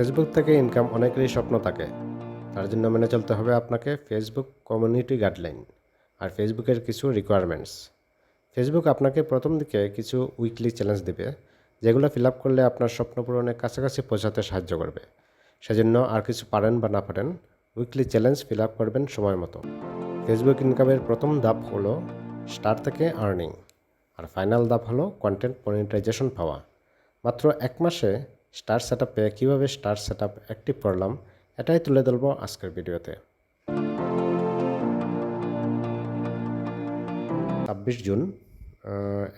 Facebook থেকে income অনেকেরই স্বপ্ন থাকে। তার জন্য মেনে চলতে হবে আপনাকে ফেসবুক কমিউনিটি গাইডলাইন আর ফেসবুকের কিছু রিকোয়ারমেন্টস ফেসবুক আপনাকে প্রথম দিকে কিছু উইকলি চ্যালেঞ্জ দেবে, যেগুলো ফিল আপ করলে আপনার স্বপ্ন পূরণের কাছাকাছি পৌঁছাতে সাহায্য করবে। সেজন্য আর কিছু পারেন বা না পারেন উইকলি চ্যালেঞ্জ ফিল আপ করবেন সময় মতো। ফেসবুক ইনকামের প্রথম ধাপ হলো স্টার থেকে আর্নিং আর ফাইনাল ধাপ হলো কন্টেন্ট মনিটাইজেশন পাওয়া। মাত্র এক মাসে স্টার সেট আপে কীভাবে স্টার সেট আপ অ্যাক্টিভ করলাম এটাই তুলে ধরবো আজকের ভিডিওতে। ছাব্বিশ জুন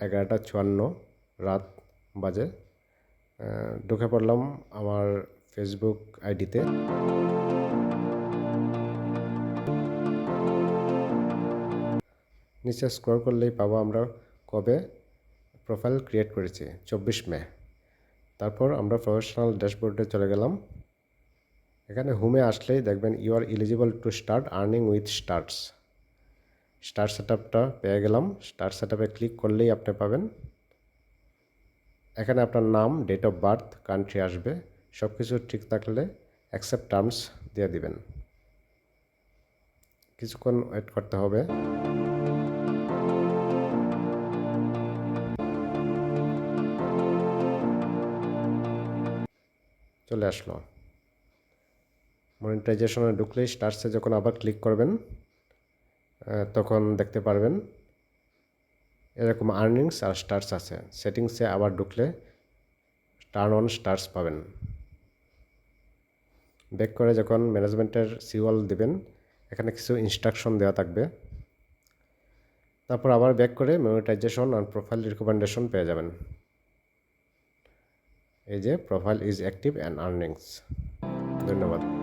এগারোটা চুয়ান্ন রাত বাজে। ঢুকে পড়লাম আমার ফেসবুক আইডিতে। নিচে স্ক্রল করলেই পাবো আমরা কবে প্রোফাইল ক্রিয়েট করেছি, চব্বিশ মে। তারপর আমরা প্রফেশনাল ড্যাশবোর্ডে চলে গেলাম। এখানে হোমে আসলেই দেখবেন you are eligible to start earning with starts star set পেয়ে গেলাম। স্টার সেট ক্লিক করলেই আপনি পাবেন। এখানে আপনার নাম ডেট অফ বার্থ কান্ট্রি আসবে। সব কিছু ঠিক থাকলে অ্যাকসেপ্ট টার্মস দিয়ে দিবেন। কিছুক্ষণ ওয়েট করতে হবে। চলে আসলো। মনিটাইজেশনে ঢুকলেই স্টার্সে যখন আবার ক্লিক করবেন তখন দেখতে পারবেন এরকম আর্নিংস আর স্টার্স আছে। সেটিংসে আবার ঢুকলে টার্ন অন স্টার্স পাবেন। ব্যাক করে যখন ম্যানেজমেন্টের সিওয়াল দেবেন, এখানে কিছু ইনস্ট্রাকশন দেওয়া থাকবে। তারপর আবার ব্যাক করে মনিটাইজেশন আর প্রোফাইল রিকমেন্ডেশন পেয়ে যাবেন। এই যে profile is active and earnings ধন্যবাদ।